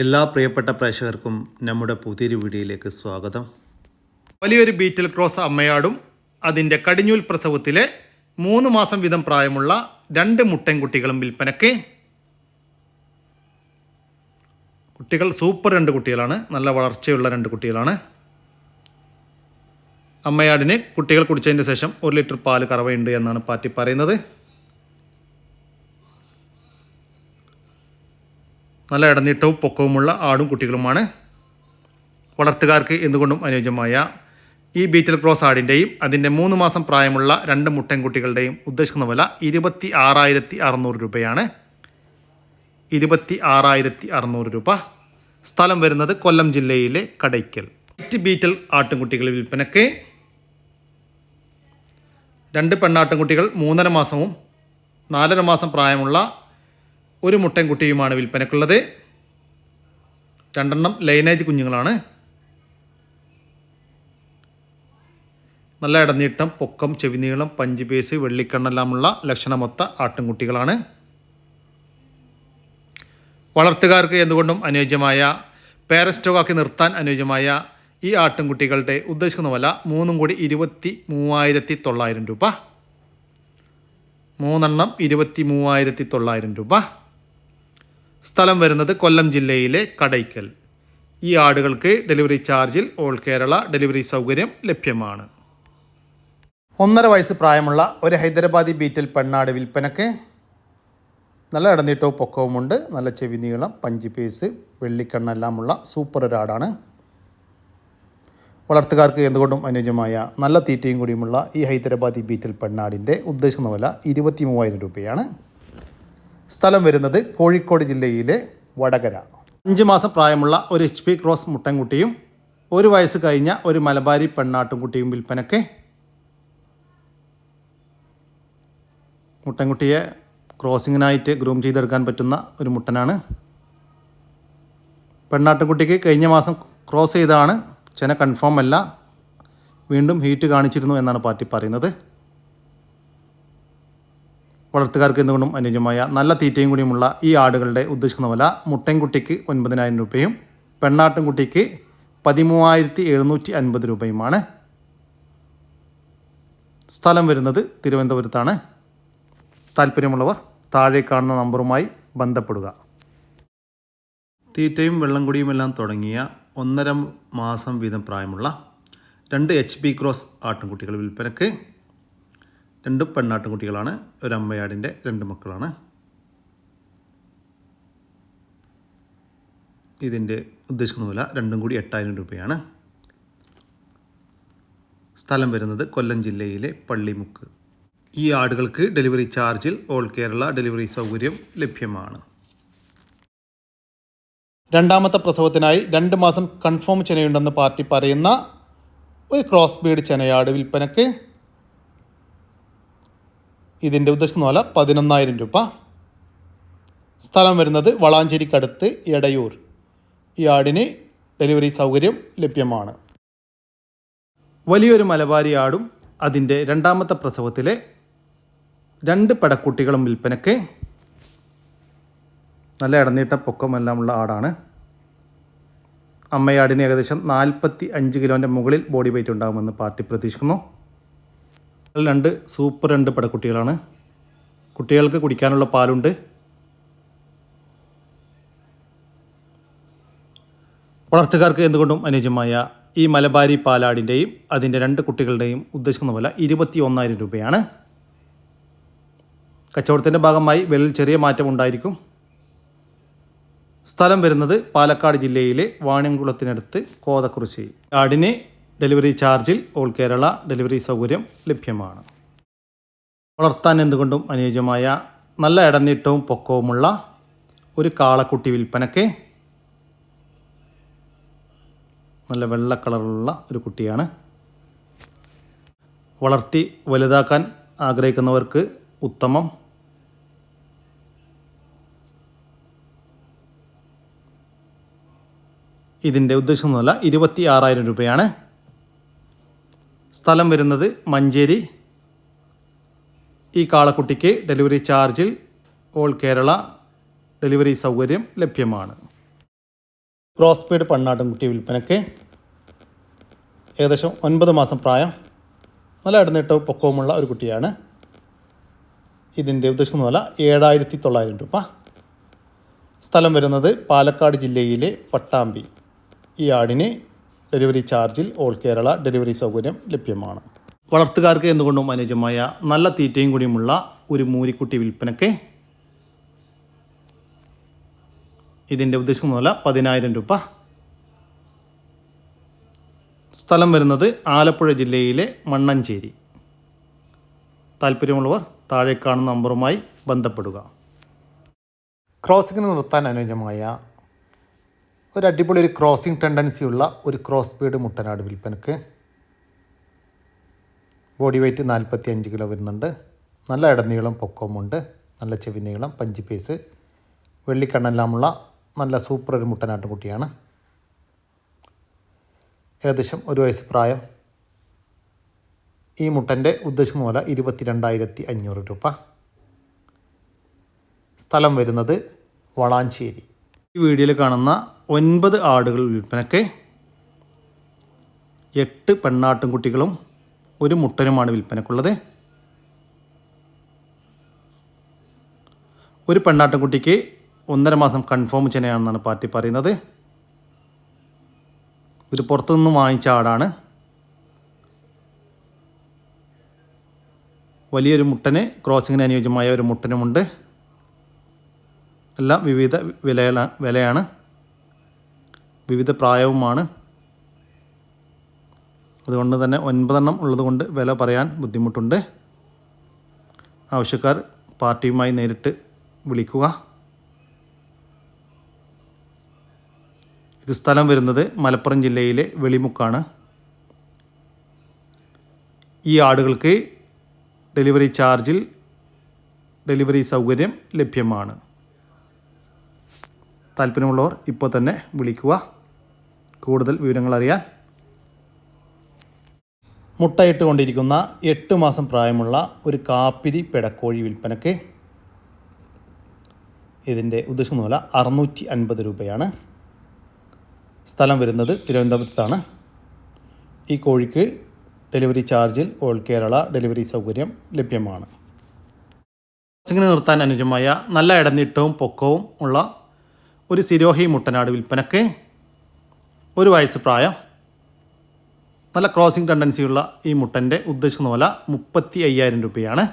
എല്ലാ പ്രിയപ്പെട്ട പ്രേക്ഷകർക്കും നമ്മുടെ പുതിയൊരു വീഡിയോയിലേക്ക് സ്വാഗതം. വലിയൊരു ബീറ്റിൽ ക്രോസ് അമ്മയാടും അതിന്റെ കടിഞ്ഞൂൽ പ്രസവത്തിലെ മൂന്ന് മാസം വീതം പ്രായമുള്ള രണ്ട് മുട്ടൻകുട്ടികളും വിൽപ്പനയ്ക്ക്. കുട്ടികൾ സൂപ്പർ രണ്ട് കുട്ടികളാണ്. നല്ല വളർച്ചയുള്ള രണ്ട് കുട്ടികളാണ്. അമ്മയാടിന് കുട്ടികൾ കുടിച്ചതിന് ശേഷം ഒരു ലിറ്റർ പാൽ കറവയുണ്ട് എന്നാണ് പാർട്ടി പറയുന്നത്. നല്ല ഇടനീട്ടവും പൊക്കവുമുള്ള ആടും കുട്ടികളുമാണ്. വളർത്തുകാർക്ക് എന്തുകൊണ്ടും അനുയോജ്യമായ ഈ ബീറ്റൽ ക്രോസ് ആടിന്റെയും അതിന്റെ മൂന്ന് മാസം പ്രായമുള്ള രണ്ട് മുട്ടൻകുട്ടികളുടെയും ഉദ്ദേശിക്കുന്ന വില ഇരുപത്തി ആറായിരത്തി അറുന്നൂറ് രൂപയാണ്. ഇരുപത്തി ആറായിരത്തി അറുന്നൂറ് രൂപ. സ്ഥലം വരുന്നത് കൊല്ലം ജില്ലയിലെ കടയ്ക്കൽ. വൈറ്റ് ബീറ്റൽ ആട്ടുംകുട്ടികൾ വിൽപ്പനയ്ക്ക് രണ്ട് പെണ്ണാട്ടുംകുട്ടികൾ മൂന്നര മാസവും നാലര മാസം പ്രായമുള്ള ഒരു മുട്ടൻകുട്ടിയുമാണ് വിൽപ്പനക്കുള്ളത്. രണ്ടെണ്ണം ലൈനേജ് കുഞ്ഞുങ്ങളാണ്. നല്ല ഇടനീട്ടം പൊക്കം ചെവിനീളം പഞ്ച് പേസ് വെള്ളിക്കണ്ണെല്ലാമുള്ള ലക്ഷണമൊത്ത ആട്ടിൻകുട്ടികളാണ് വളർത്തുകാർക്ക് എന്തുകൊണ്ടും അനുയോജ്യമായ പേരസ്റ്റോക്കാക്കി നിർത്താൻ അനുയോജ്യമായ ഈ ആട്ടിൻകുട്ടികളുടെ ഉദ്ദേശിക്കുന്ന വില മൂന്നും കൂടി ഇരുപത്തി മൂവായിരത്തി തൊള്ളായിരം രൂപ. മൂന്നെണ്ണം ഇരുപത്തി മൂവായിരത്തി തൊള്ളായിരം രൂപ. സ്ഥലം വരുന്നത് കൊല്ലം ജില്ലയിലെ കടയ്ക്കൽ. ഈ ആടുകൾക്ക് ഡെലിവറി ചാർജിൽ ഓൾ കേരള ഡെലിവറി സൗകര്യം ലഭ്യമാണ്. ഒന്നര വയസ്സ് പ്രായമുള്ള ഒരു ഹൈദരാബാദി ബീറ്റൽ പെണ്ണാട് വിൽപ്പനക്ക് നല്ല ഇടനീട്ടവും പൊക്കവുമുണ്ട്. നല്ല ചെവി നീളം പഞ്ച് പീസ് വെള്ളിക്കണ്ണെല്ലാമുള്ള സൂപ്പർ ഒരാടാണ് വളർത്തുകാർക്ക് എന്തുകൊണ്ടും അനുയോജ്യമായ നല്ല തീറ്റയും കൂടിയുമുള്ള ഈ ഹൈദരാബാദി ബീറ്റൽ പെണ്ണാടിന്റെ ഉദ്ദേശിക്കുന്ന വില ഇരുപത്തി മൂവായിരം രൂപയാണ്. സ്ഥലം വരുന്നത് കോഴിക്കോട് ജില്ലയിലെ വടകര. അഞ്ച് മാസം പ്രായമുള്ള ഒരു എച്ച് പി ക്രോസ് മുട്ടൻകുട്ടിയും ഒരു വയസ്സ് കഴിഞ്ഞ ഒരു മലബാരി പെണ്ണാട്ടുംകുട്ടിയും വിൽപ്പനയ്ക്ക് മുട്ടൻകുട്ടിയെ ക്രോസിങ്ങിനായിട്ട് ഗ്രൂം ചെയ്തെടുക്കാൻ പറ്റുന്ന ഒരു മുട്ടനാണ്. പെണ്ണാട്ടുംകുട്ടിക്ക് കഴിഞ്ഞ മാസം ക്രോസ് ചെയ്താണ്. ചെന കൺഫേം അല്ല. വീണ്ടും ഹീറ്റ് കാണിച്ചിരുന്നു എന്നാണ് പാർട്ടി പറയുന്നത്. വളർത്തുകാർക്ക് എന്തുകൊണ്ടും അനുയോജ്യമായ നല്ല തീറ്റയും കൂടിയുമുള്ള ഈ ആടുകളുടെ ഉദ്ദേശിക്കുന്ന വില മുട്ടൻകുട്ടിക്ക് ഒൻപതിനായിരം രൂപയും പെണ്ണാട്ടുംകുട്ടിക്ക് പതിമൂവായിരത്തി എഴുന്നൂറ്റി അൻപത് രൂപയുമാണ്. സ്ഥലം വരുന്നത് തിരുവനന്തപുരത്താണ്. താല്പര്യമുള്ളവർ താഴെ കാണുന്ന നമ്പറുമായി ബന്ധപ്പെടുക. തീറ്റയും വെള്ളം കുടിയുമെല്ലാം തുടങ്ങിയ ഒന്നര മാസം വീതം പ്രായമുള്ള രണ്ട് എച്ച് പി ക്രോസ് ആട്ടിൻകുട്ടികൾ വിൽപ്പനയ്ക്ക് രണ്ട് പെണ്ണാട്ടിൻകുട്ടികളാണ് ഒരു അമ്മയാടിന്റെ രണ്ട് മക്കളാണ്. ഇതിന്റെ ഉദ്ദേശിക്കുന്ന വില രണ്ടും കൂടി എട്ടായിരം രൂപയാണ്. സ്ഥലം വരുന്നത് കൊല്ലം ജില്ലയിലെ പള്ളിമുക്ക്. ഈ ആടുകൾക്ക് ഡെലിവറി ചാർജിൽ ഓൾ കേരള ഡെലിവറി സൗകര്യം ലഭ്യമാണ്. രണ്ടാമത്തെ പ്രസവത്തിനായി രണ്ട് മാസം കൺഫേം ചെനയുണ്ടെന്ന് പാർട്ടി പറയുന്ന ഒരു ക്രോസ് ബീഡ് ചെനയാട് വിൽപ്പനക്ക് ഇതിന്റെ ഉദ്ദേശിക്കുന്ന വില പതിനൊന്നായിരം രൂപ. സ്ഥലം വരുന്നത് വളാഞ്ചേരിക്കടുത്ത് എടയൂർ. ഈ ആടിന് ഡെലിവറി സൗകര്യം ലഭ്യമാണ്. വലിയൊരു മലബാരി ആടും അതിന്റെ രണ്ടാമത്തെ പ്രസവത്തിലെ രണ്ട് പടക്കുട്ടികളും വിൽപ്പനയ്ക്ക് നല്ല ഇടനീട്ട പൊക്കമെല്ലാമുള്ള ആടാണ്. അമ്മയാടിന് ഏകദേശം നാൽപ്പത്തി അഞ്ച് കിലോന്റെ മുകളിൽ ബോഡി വെയിറ്റ് ഉണ്ടാകുമെന്ന് പാർട്ടി പ്രതീക്ഷിക്കുന്നു. രണ്ട് സൂപ്പർ രണ്ട് പടക്കുട്ടികളാണ് കുട്ടികൾക്ക് കുടിക്കാനുള്ള പാലുണ്ട്. വളർത്തുകാർക്ക് എന്തുകൊണ്ടും അനുയോജ്യമായ ഈ മലബാരി പാലാടിന്റെയും അതിന്റെ രണ്ട് കുട്ടികളുടെയും ഉദ്ദേശിക്കുന്ന പോലെ ഇരുപത്തി ഒന്നായിരം രൂപയാണ്. കച്ചവടത്തിന്റെ ഭാഗമായി വിലയിൽ ചെറിയ മാറ്റം ഉണ്ടായിരിക്കും. സ്ഥലം വരുന്നത് പാലക്കാട് ജില്ലയിലെ വാണിയംകുളത്തിനടുത്ത് കോതക്കുറിശ്ശി ആടിന് ഡെലിവറി ചാർജിൽ ഓൾ കേരള ഡെലിവറി സൗകര്യം ലഭ്യമാണ്. വളർത്താൻ എന്തുകൊണ്ടും അനുയോജ്യമായ നല്ല ഇടനീട്ടവും പൊക്കവുമുള്ള ഒരു കാളക്കുട്ടി വിൽപ്പനയ്ക്ക് നല്ല വെള്ള കളറുള്ള ഒരു കുട്ടിയാണ്. വളർത്തി വലുതാക്കാൻ ആഗ്രഹിക്കുന്നവർക്ക് ഉത്തമം ഇതിന്റെ ഉദ്ദേശമൊന്നുമല്ല ഇരുപത്തി ആറായിരം രൂപയാണ്. സ്ഥലം വരുന്നത് മഞ്ചേരി. ഈ കാളക്കുട്ടിക്ക് ഡെലിവറി ചാർജിൽ ഓൾ കേരള ഡെലിവറി സൗകര്യം ലഭ്യമാണ്. ക്രോസ്പീഡ് പണ്ണാട്ടുംകുട്ടി വിൽപ്പനയ്ക്ക് ഏകദേശം ഒൻപത് മാസം പ്രായം. നല്ല ഇടനീട്ടവും പൊക്കവുമുള്ള ഒരു കുട്ടിയാണ്. ഇതിന്റെ ഉദ്ദേശിക്കുന്ന വില ഏഴായിരത്തി തൊള്ളായിരം രൂപ. സ്ഥലം വരുന്നത് പാലക്കാട് ജില്ലയിലെ പട്ടാമ്പി. ഈ ആടിന് ഡെലിവറി ചാർജിൽ ഓൾ കേരള ഡെലിവറി സൗകര്യം ലഭ്യമാണ്. വളർത്തുകാർക്ക് എന്തുകൊണ്ടും അനുയോജ്യമായ നല്ല തീറ്റയും കൂടിയുമുള്ള ഒരു മൂരിക്കുട്ടി വിൽപ്പനയ്ക്ക് ഇതിന്റെ ഉദ്ദേശം പോലെ പതിനായിരം രൂപ. സ്ഥലം വരുന്നത് ആലപ്പുഴ ജില്ലയിലെ മണ്ണഞ്ചേരി. താല്പര്യമുള്ളവർ താഴെ കാണുന്ന നമ്പറുമായി ബന്ധപ്പെടുക. ക്രോസിങ്ങിന് നിർത്താൻ അനുയോജ്യമായ ഒരു അടിപൊളി ഒരു ക്രോസിംഗ് ടെൻഡൻസിയുള്ള ഒരു ക്രോസ് ബീഡ് മുട്ടനാട് വിൽപ്പനക്ക്. ബോഡി വെയ്റ്റ് നാൽപ്പത്തി അഞ്ച് കിലോ വരുന്നുണ്ട്. നല്ല ഇടനീളം പൊക്കവുമുണ്ട്. നല്ല ചെവി നീളം പഞ്ചി പീസ് വെള്ളിക്കണ്ണെല്ലാമുള്ള നല്ല സൂപ്പർ ഒരു മുട്ടനാട്ടുകുട്ടിയാണ് ഏകദേശം ഒരു വയസ്സ് പ്രായം. ഈ മുട്ടന്റെ ഉദ്ദേശം പോലെ ഇരുപത്തിരണ്ടായിരത്തി അഞ്ഞൂറ് രൂപ. സ്ഥലം വരുന്നത് വളാഞ്ചേരി. ഈ വീഡിയോയിൽ കാണുന്ന ഒൻപത് ആടുകൾ വിൽപ്പനയ്ക്ക് എട്ട് പെണ്ണാട്ടും കുട്ടികളും ഒരു മുട്ടനുമാണ് വിൽപ്പനക്കുള്ളത്. ഒരു പെണ്ണാട്ടുംകുട്ടിക്ക് ഒന്നര മാസം കൺഫേം ചെയ്യണമെന്നാണ് പാർട്ടി പറയുന്നത്. ഇത് പുറത്തുനിന്ന് വാങ്ങിച്ച ആടാണ്. വലിയൊരു മുട്ടന് ക്രോസിങ്ങിന് അനുയോജ്യമായ ഒരു മുട്ടനുമുണ്ട്. എല്ലാം വിവിധ വിലയാണ് വിലയാണ്. വിവിധ പ്രായവുമാണ്. അതുകൊണ്ട് തന്നെ ഒൻപതെണ്ണം ഉള്ളതുകൊണ്ട് വില പറയാൻ ബുദ്ധിമുട്ടുണ്ട്. ആവശ്യക്കാർ പാർട്ടിയുമായി നേരിട്ട് വിളിക്കുക. ഇത് സ്ഥലം വരുന്നത് മലപ്പുറം ജില്ലയിലെ വെളിമുക്കാണ്. ഈ ആടുകൾക്ക് ഡെലിവറി ചാർജിൽ ഡെലിവറി സൗകര്യം ലഭ്യമാണ്. താല്പര്യമുള്ളവർ ഇപ്പോൾ തന്നെ വിളിക്കുക. കൂടുതൽ വിവരങ്ങൾ അറിയാൻ മുട്ടയിട്ട് കൊണ്ടിരിക്കുന്ന എട്ട് മാസം പ്രായമുള്ള ഒരു കാപ്പിരി പെടക്കോഴി വിൽപ്പനയ്ക്ക് ഇതിന്റെ ഉദ്ദേശിക്കുന്ന വില അറുന്നൂറ്റി അൻപത് രൂപയാണ്. സ്ഥലം വരുന്നത് തിരുവനന്തപുരത്താണ്. ഈ കോഴിക്ക് ഡെലിവറി ചാർജിൽ ഓൾ കേരള ഡെലിവറി സൗകര്യം ലഭ്യമാണ്. ഇങ്ങനെ നിർത്താൻ അനുജമായ നല്ല ഇടനീട്ടവും പൊക്കവും ഉള്ള ഒരു സിരോഹി മുട്ടനാട് വിൽപ്പനക്ക് ഒരു വയസ്സ് പ്രായം. നല്ല ക്രോസിംഗ് ടെൻഡൻസിയുള്ള ഈ മുട്ടന്റെ ഉദ്ദേശിക്കുന്ന വില മുപ്പത്തി അയ്യായിരം രൂപയാണ്.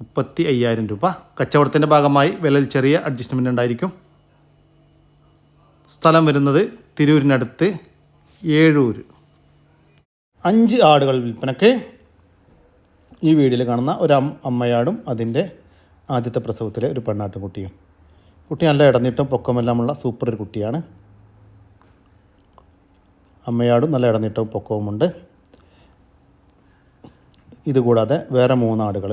മുപ്പത്തി അയ്യായിരം രൂപ. കച്ചവടത്തിന്റെ ഭാഗമായി വിലയിൽ ചെറിയ അഡ്ജസ്റ്റ്മെന്റ് ഉണ്ടായിരിക്കും. സ്ഥലം വരുന്നത് തിരൂരിനടുത്ത് ഏഴൂര്. അഞ്ച് ആടുകൾ വിൽപ്പനക്ക് ഈ വീഡിയോയിൽ കാണുന്ന ഒരു അമ്മയാടും അതിന്റെ ആദ്യത്തെ പ്രസവത്തിലെ ഒരു പെണ്ണാട്ടും കുട്ടിയും കുട്ടി നല്ല ഇടന്നിട്ടും പൊക്കമെല്ലാമുള്ള സൂപ്പർ ഒരു കുട്ടിയാണ്. അമ്മയാടും നല്ല ഇടനീട്ടവും പൊക്കവുമുണ്ട് ഇതുകൂടാതെ വേറെ മൂന്നാടുകൾ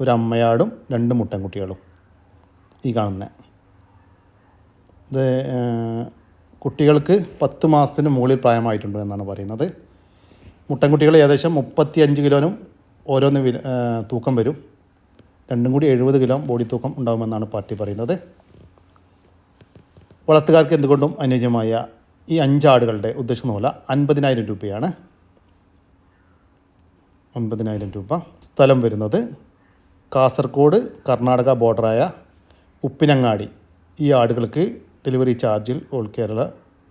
ഒരു അമ്മയാടും രണ്ട് മുട്ടൻകുട്ടികളും ഈ കാണുന്ന. ഇത് കുട്ടികൾക്ക് പത്ത് മാസത്തിന് മുകളിൽ പ്രായമായിട്ടുണ്ട് എന്നാണ് പറയുന്നത്. മുട്ടൻകുട്ടികൾ ഏകദേശം മുപ്പത്തി അഞ്ച് കിലോനും ഓരോന്ന് വില തൂക്കം വരും. രണ്ടും കൂടി എഴുപത് കിലോ ബോഡി തൂക്കം ഉണ്ടാകുമെന്നാണ് പാർട്ടി പറയുന്നത്. വളർത്തുകാർക്ക് എന്തുകൊണ്ടും അനുയോജ്യമായ ഈ അഞ്ചാടുകളുടെ ഉദ്ദേശിക്കുന്ന പോലെ അൻപതിനായിരം രൂപയാണ്. ഒൻപതിനായിരം രൂപ. സ്ഥലം വരുന്നത് കാസർഗോഡ് കർണാടക ബോർഡറായ ഉപ്പിനങ്ങാടി. ഈ ആടുകൾക്ക് ഡെലിവറി ചാർജിൽ ഓൾ കേരള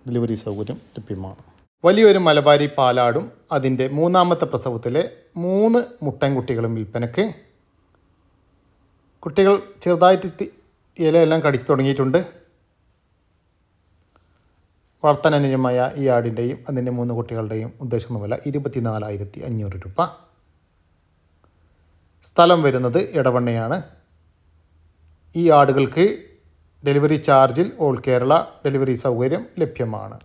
ഡെലിവറി സൗകര്യം ലഭ്യമാണ്. വലിയൊരു മലബാരി പാലാടും അതിന്റെ മൂന്നാമത്തെ പ്രസവത്തിലെ മൂന്ന് മുട്ടൻകുട്ടികളും വിൽപ്പനയ്ക്ക്. കുട്ടികൾ ചെറുതായിട്ട് ഇലയെല്ലാം കടിച്ചു തുടങ്ങിയിട്ടുണ്ട്. അനുയോജ്യമായ ഈ ആടിന്റെയും അതിന്റെ മൂന്ന് കുട്ടികളുടെയും ഉദ്ദേശം വില ഇരുപത്തിനാലായിരത്തി അഞ്ഞൂറ് രൂപ. സ്ഥലം വരുന്നത് ഇടവണ്ണയാണ് ഈ ആടുകൾക്ക് ഡെലിവറി ചാർജിൽ ഓൾ കേരള ഡെലിവറി സൗകര്യം ലഭ്യമാണ്.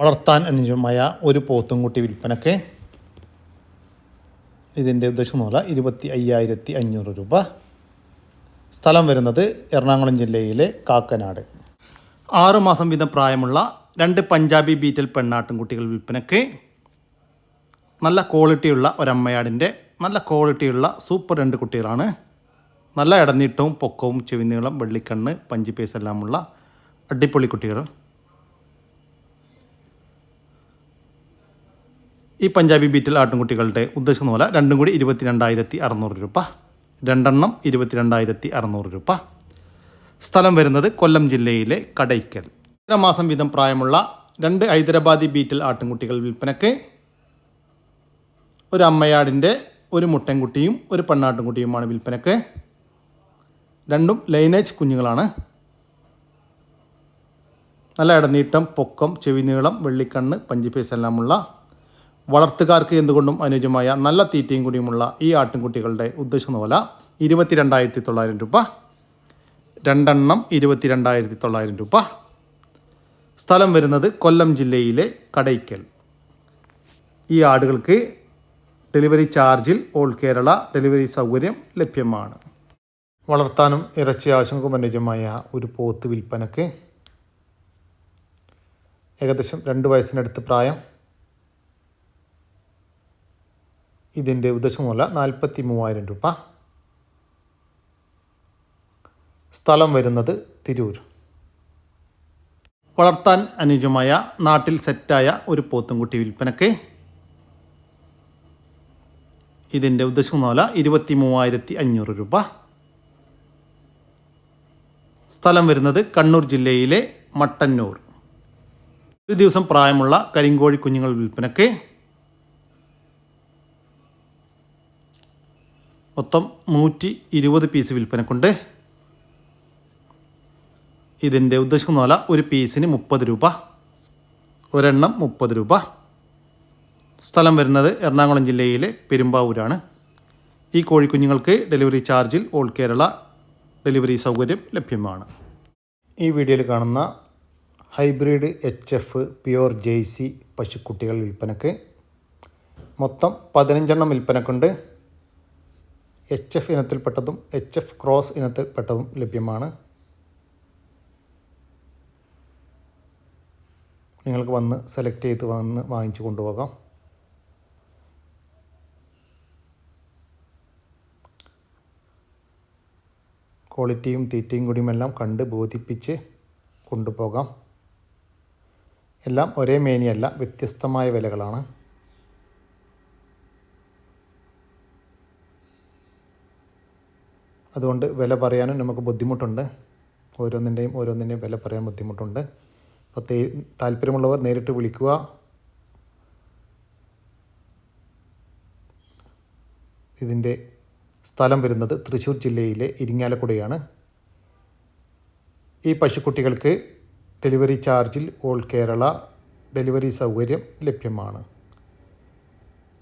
വളർത്താൻ അനുജമായ ഒരു പോത്തുംകുട്ടി വിൽപ്പനക്ക് ഇതിന്റെ ഉദ്ദേശം വില ഇരുപത്തി അയ്യായിരത്തി അഞ്ഞൂറ് രൂപ. സ്ഥലം വരുന്നത് എറണാകുളം ജില്ലയിലെ കാക്കനാട്. ആറ് മാസം വീതം പ്രായമുള്ള രണ്ട് പഞ്ചാബി ബീറ്റൽ പെണ്ണാട്ടും കുട്ടികൾ വിൽപ്പനയ്ക്ക് നല്ല ക്വാളിറ്റിയുള്ള ഒരമ്മയാടിന്റെ നല്ല ക്വാളിറ്റിയുള്ള സൂപ്പർ രണ്ട് കുട്ടികളാണ്. നല്ല ഇടനീട്ടവും പൊക്കവും ചെവിനീളം വെള്ളിക്കണ്ണ് പഞ്ചി പഞ്ചിപ്പേസ് എല്ലാമുള്ള അടിപൊളി കുട്ടികൾ. ഈ പഞ്ചാബി ബീറ്റിൽ ആട്ടിൻകുട്ടികളുടെ ഉദ്ദേശിക്കുന്ന പോലെ രണ്ടും കൂടി ഇരുപത്തിരണ്ടായിരത്തി അറുന്നൂറ് രൂപ. രണ്ടെണ്ണം ഇരുപത്തിരണ്ടായിരത്തി അറുന്നൂറ് രൂപ. സ്ഥലം വരുന്നത് കൊല്ലം ജില്ലയിലെ കടയ്ക്കൽ. മാസം വീതം പ്രായമുള്ള രണ്ട് ഹൈദരാബാദി ബീറ്റിൽ ആട്ടിൻകുട്ടികൾ വിൽപ്പനയ്ക്ക് ഒരു അമ്മയാടിന്റെ ഒരു മുട്ടൻകുട്ടിയും ഒരു പെണ്ണാട്ടിൻകുട്ടിയുമാണ് വിൽപ്പനയ്ക്ക്. രണ്ടും ലൈനേജ് കുഞ്ഞുങ്ങളാണ്. നല്ല ഇടനീട്ടം പൊക്കം ചെവി നീളം വെള്ളിക്കണ്ണ് പഞ്ചിപ്പേസ് എല്ലാമുള്ള വളർത്തുകാർക്ക് എന്തുകൊണ്ടും അനുയോജ്യമായ നല്ല തീറ്റയും കൂടിയുമുള്ള ഈ ആട്ടിൻകുട്ടികളുടെ ഉദ്ദേശം വില ഇരുപത്തിരണ്ടായിരത്തി തൊള്ളായിരം രൂപ. രണ്ടെണ്ണം ഇരുപത്തിരണ്ടായിരത്തി തൊള്ളായിരം രൂപ. സ്ഥലം വരുന്നത് കൊല്ലം ജില്ലയിലെ കടയ്ക്കൽ. ഈ ആടുകൾക്ക് ഡെലിവറി ചാർജിൽ ഓൾ കേരള ഡെലിവറി സൗകര്യം ലഭ്യമാണ്. വളർത്താനും ഇറച്ചി ആവശ്യങ്ങൾക്കും അനുയോജ്യമായ ഒരു പോത്ത് വിൽപ്പനക്ക് ഏകദേശം രണ്ട് വയസ്സിനടുത്ത് പ്രായം. ഇതിന്റെ ഉദ്ദേശമുള്ള നാൽപ്പത്തി മൂവായിരം രൂപ. സ്ഥലം വരുന്നത് തിരൂർ. വളർത്താൻ അനുയോജ്യമായ നാട്ടിൽ സെറ്റായ ഒരു പോത്തുംകുട്ടി വിൽപ്പനക്ക് ഇതിന്റെ ഉദ്ദേശിക്കുന്ന ഇരുപത്തി മൂവായിരത്തി അഞ്ഞൂറ് രൂപ. സ്ഥലം വരുന്നത് കണ്ണൂർ ജില്ലയിലെ മട്ടന്നൂർ. ഒരു ദിവസം പ്രായമുള്ള കരിങ്കോഴി കുഞ്ഞുങ്ങൾ വിൽപ്പനക്ക് മൊത്തം നൂറ്റി ഇരുപത് പീസ് വിൽപ്പനക്കുണ്ട്. ഇതിന്റെ ഉദ്ദേശിക്കുന്ന പോലെ ഒരു പീസിന് മുപ്പത് രൂപ. ഒരെണ്ണം മുപ്പത് രൂപ. സ്ഥലം വരുന്നത് എറണാകുളം ജില്ലയിലെ പെരുമ്പാവൂരാണ്. ഈ കോഴിക്കുഞ്ഞുങ്ങൾക്ക് ഡെലിവറി ചാർജിൽ ഓൾ കേരള ഡെലിവറി സൗകര്യം ലഭ്യമാണ്. ഈ വീഡിയോയിൽ കാണുന്ന ഹൈബ്രിഡ് എച്ച് എഫ് പ്യുവർ ജെയ്സി പശുക്കുട്ടികൾ വിൽപ്പനക്ക് മൊത്തം പതിനഞ്ചെണ്ണം വിൽപ്പനക്കുണ്ട്. എച്ച് എഫ് ഇനത്തിൽപ്പെട്ടതും എച്ച് എഫ് ക്രോസ് ഇനത്തിൽപ്പെട്ടതും ലഭ്യമാണ്. നിങ്ങൾക്ക് വന്ന് സെലക്ട് ചെയ്ത് വന്ന് വാങ്ങിച്ചു കൊണ്ടുപോകാം. ക്വാളിറ്റിയും തീറ്റയും കൂടിയും എല്ലാം കണ്ട് ബോധിപ്പിച്ച് കൊണ്ടുപോകാം. എല്ലാം ഒരേ മേനിയല്ല വ്യത്യസ്തമായ വിലകളാണ്. അതുകൊണ്ട് വില പറയാനും നമുക്ക് ബുദ്ധിമുട്ടുണ്ട്. ഓരോന്നിന്റെയും ഓരോന്നിന്റെയും വില പറയാൻ ബുദ്ധിമുട്ടുണ്ട്. അപ്പോൾ താല്പര്യമുള്ളവർ നേരിട്ട് വിളിക്കുക. ഇതിന്റെ സ്ഥലം വരുന്നത് തൃശ്ശൂർ ജില്ലയിലെ ഇരിങ്ങാലക്കുടയാണ്. ഈ പശുക്കുട്ടികൾക്ക് ഡെലിവറി ചാർജിൽ ഓൾ കേരള ഡെലിവറി സൗകര്യം ലഭ്യമാണ്.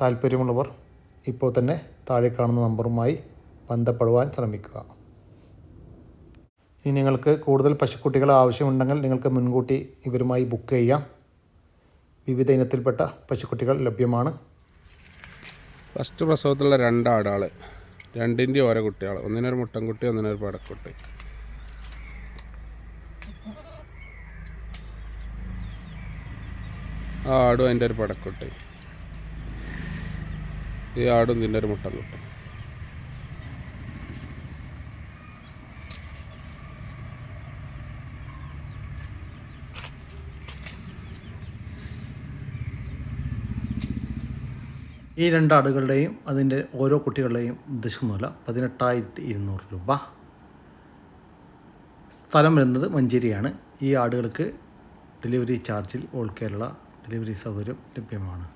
താല്പര്യമുള്ളവർ ഇപ്പോൾ തന്നെ താഴെ കാണുന്ന നമ്പറുമായി ബന്ധപ്പെടുവാൻ ശ്രമിക്കുക. ഇനി നിങ്ങൾക്ക് കൂടുതൽ പശുക്കുട്ടികൾ ആവശ്യമുണ്ടെങ്കിൽ നിങ്ങൾക്ക് മുൻകൂട്ടി ഇവരുമായി ബുക്ക് ചെയ്യാം. വിവിധ ഇനത്തിൽപ്പെട്ട പശുക്കുട്ടികൾ ലഭ്യമാണ്. ഫസ്റ്റ് പ്രസവത്തിലുള്ള രണ്ടാടാൾ രണ്ടിന്റെ ഓരോ കുട്ടികൾ ഒന്നിനൊരു മുട്ടൻകുട്ടി ഒന്നിനൊരു പടക്കുട്ടി. ആ ആടും അതിന്റെ ഒരു പടക്കുട്ടി. ഈ ആടും ഇതിന്റെ ഒരു മുട്ടൻകുട്ടി. ഈ രണ്ട് ആടുകളുടെയും അതിന്റെ ഓരോ കുട്ടികളുടെയും ഉദ്ദേശമൊന്നുമല്ല പതിനെട്ടായിരത്തി ഇരുന്നൂറ് രൂപ. സ്ഥലം വരുന്നത് മഞ്ചേരിയാണ്. ഈ ആടുകൾക്ക് ഡെലിവറി ചാർജിൽ ഓൾ കേരള ഡെലിവറി സൗകര്യം ലഭ്യമാണ്.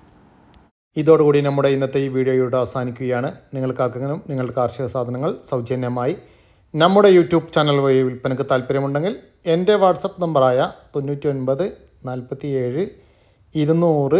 ഇതോടുകൂടി നമ്മുടെ ഇന്നത്തെ ഈ വീഡിയോയുടെ അവസാനിക്കുകയാണ്. നിങ്ങൾക്കാർക്കെങ്കിലും നിങ്ങളുടെ കാർഷിക സാധനങ്ങൾ സൗജന്യമായി നമ്മുടെ യൂട്യൂബ് ചാനൽ വഴി വിൽപ്പനയ്ക്ക് താല്പര്യമുണ്ടെങ്കിൽ എന്റെ വാട്സപ്പ് നമ്പറായ തൊണ്ണൂറ്റി ഒൻപത് നാൽപ്പത്തി ഏഴ് ഇരുന്നൂറ്